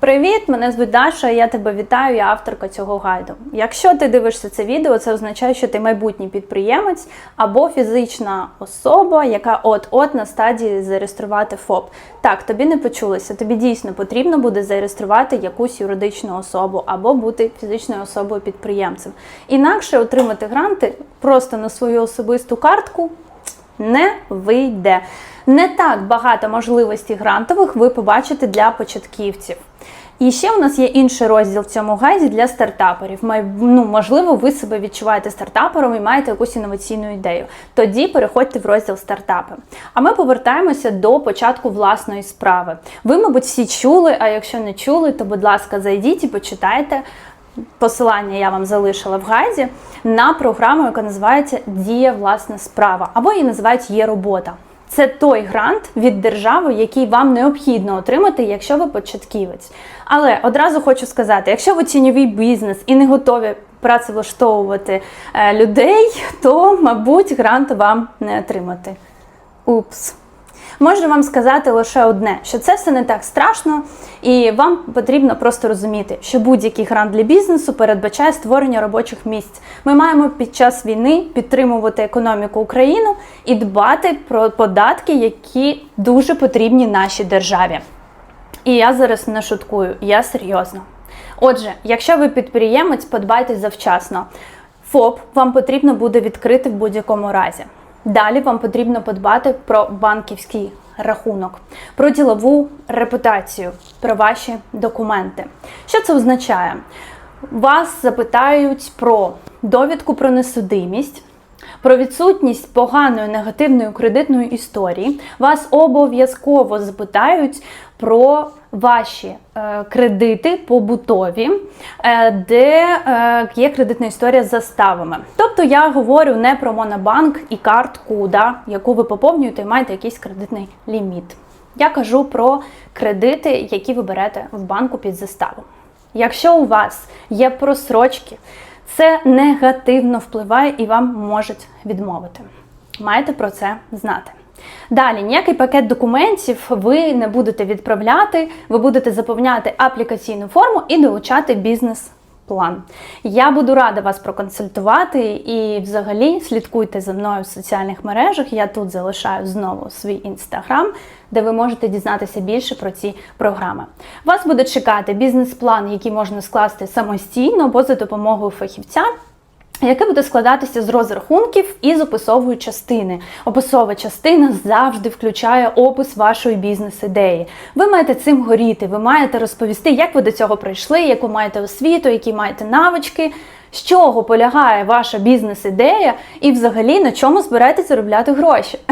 Привіт, мене звуть Даша, я тебе вітаю, я авторка цього гайду. Якщо ти дивишся це відео, це означає, що ти майбутній підприємець або фізична особа, яка от-от на стадії зареєструвати ФОП. Так, тобі не почулося, тобі дійсно потрібно буде зареєструвати якусь юридичну особу або бути фізичною особою підприємцем. Інакше отримати гранти просто на свою особисту картку не вийде. Не так багато можливостей грантових ви побачите для початківців. І ще у нас є інший розділ в цьому гайді для стартаперів. Ну, можливо, ви себе відчуваєте стартапером і маєте якусь інноваційну ідею. Тоді переходьте в розділ стартапи. А ми повертаємося до початку власної справи. Ви, мабуть, всі чули, а якщо не чули, то, будь ласка, зайдіть і почитайте. Посилання я вам залишила в гайді на програму, яка називається Дія власна справа, або її називають Є робота. Це той грант від держави, який вам необхідно отримати, якщо ви початківець. Але одразу хочу сказати: якщо ви тіньовий бізнес і не готові працевлаштовувати е, людей, то, мабуть, грант вам не отримати. Упс. Можу вам сказати лише одне, що це все не так страшно, і вам потрібно просто розуміти, що будь-який грант для бізнесу передбачає створення робочих місць. Ми маємо під час війни підтримувати економіку України і дбати про податки, які дуже потрібні нашій державі. І я зараз не шуткую, я серйозно. Отже, якщо ви підприємець, подбайте завчасно. ФОП вам потрібно буде відкрити в будь-якому разі. Далі вам потрібно подбати про банківський рахунок, про ділову репутацію, про ваші документи. Що це означає? Вас запитають про довідку про несудимість, про відсутність поганої негативної кредитної історії. Вас обов'язково запитають про ваші е, кредити побутові, е, де е, є кредитна історія з заставами. Тобто я говорю не про монобанк і картку, да, яку ви поповнюєте і маєте якийсь кредитний ліміт. Я кажу про кредити, які ви берете в банку під заставу. Якщо у вас є просрочки, це негативно впливає і вам можуть відмовити. Маєте про це знати. Далі, ніякий пакет документів ви не будете відправляти, ви будете заповняти аплікаційну форму і долучати бізнес. План. Я буду рада вас проконсультувати і взагалі слідкуйте за мною в соціальних мережах. Я тут залишаю знову свій інстаграм, де ви можете дізнатися більше про ці програми. Вас буде чекати бізнес-план, який можна скласти самостійно або за допомогою фахівця яке буде складатися з розрахунків і з описової частини. Описова частина завжди включає опис вашої бізнес-ідеї. Ви маєте цим горіти, ви маєте розповісти, як ви до цього прийшли, яку маєте освіту, які маєте навички, з чого полягає ваша бізнес-ідея, і взагалі на чому збираєтесь заробляти гроші.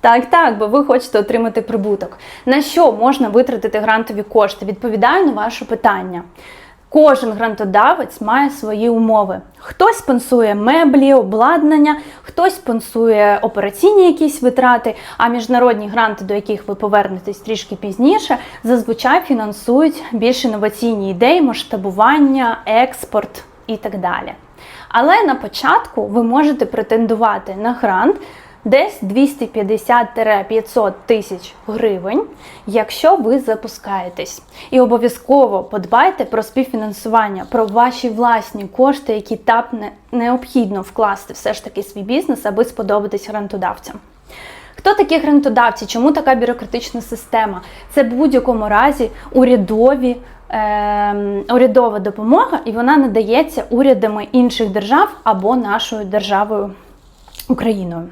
Так, так, бо ви хочете отримати прибуток. На що можна витратити грантові кошти? Відповідаю на ваше питання. Кожен грантодавець має свої умови. Хтось спонсує меблі, обладнання, хтось спонсує операційні якісь витрати, а міжнародні гранти, до яких ви повернетесь трішки пізніше, зазвичай фінансують більш інноваційні ідеї, масштабування, експорт і так далі. Але на початку ви можете претендувати на грант десь 250-500 тисяч гривень, якщо ви запускаєтесь. І обов'язково подбайте про співфінансування, про ваші власні кошти, які так не- необхідно вкласти все ж таки свій бізнес, аби сподобатись грантодавцям. Хто такі грантодавці? Чому така бюрократична система? Це в будь-якому разі урядові, е, урядова допомога, і вона надається урядами інших держав або нашою державою Україною.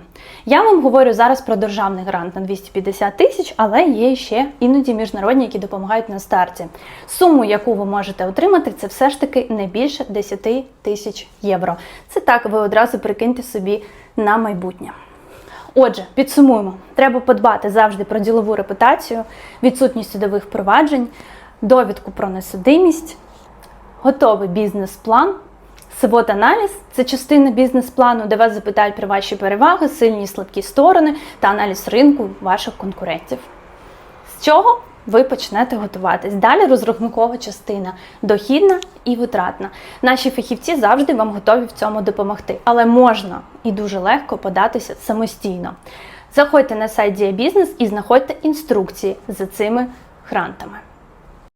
Я вам говорю зараз про державний грант на 250 тисяч, але є ще іноді міжнародні, які допомагають на старті. Суму, яку ви можете отримати, це все ж таки не більше 10 тисяч євро. Це так, ви одразу прикиньте собі на майбутнє. Отже, підсумуємо, треба подбати завжди про ділову репутацію, відсутність судових впроваджень, довідку про несудимість, готовий бізнес-план. SWOT-аналіз – це частина бізнес-плану, де вас запитають про ваші переваги, сильні і слабкі сторони та аналіз ринку ваших конкурентів. З чого ви почнете готуватись? Далі розрахункова частина дохідна і витратна. Наші фахівці завжди вам готові в цьому допомогти, але можна і дуже легко податися самостійно. Заходьте на сайт Дія Бізнес і знаходьте інструкції за цими грантами.